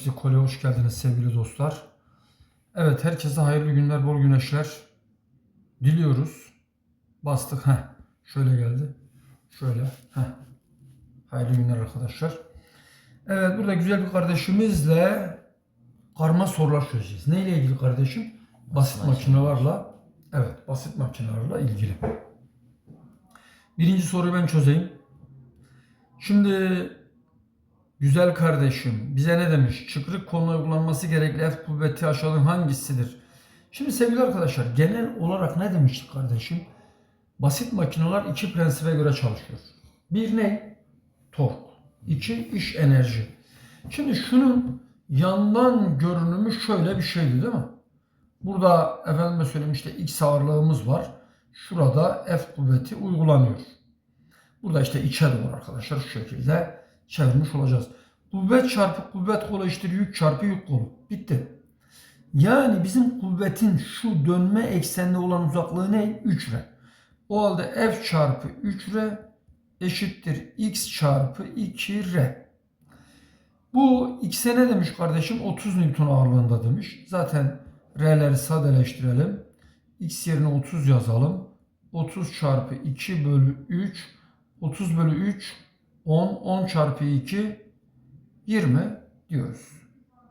Fizikole hoş geldiniz sevgili dostlar. Evet herkese hayırlı günler, bol güneşler diliyoruz. Bastık. Heh. Şöyle geldi. Şöyle. Heh. Hayırlı günler arkadaşlar. Evet burada güzel bir kardeşimizle karma sorular çözeceğiz. Neyle ilgili kardeşim? Basit makinelerle. Evet basit makinelerle ilgili. Birinci soruyu ben çözeyim. Şimdi Güzel kardeşim bize ne demiş? Çıkrık konuna uygulanması gerekli F kuvveti aşağıdan hangisidir? Şimdi sevgili arkadaşlar genel olarak ne demiştik kardeşim? Basit makineler iki prensibe göre çalışıyor. Bir ne? Tork. İki iş enerji. Şimdi şunun yandan görünümü şöyle bir şeydi değil mi? Burada efendime söyleyeyim işte X ağırlığımız var. Şurada F kuvveti uygulanıyor. Burada işte içe doğru arkadaşlar şu şekilde çevirmiş olacağız. Kuvvet çarpı kuvvet kolu eşittir yük çarpı yük kolu. Bitti. Yani bizim kuvvetin şu dönme ekseninde olan uzaklığı ne? 3R. O halde F çarpı 3R eşittir X çarpı 2R. Bu X'e ne demiş kardeşim? 30 Newton ağırlığında demiş. Zaten R'leri sadeleştirelim. X yerine 30 yazalım. 30 çarpı 2 bölü 3 30 bölü 3 10, 10 çarpı 2 20 diyoruz.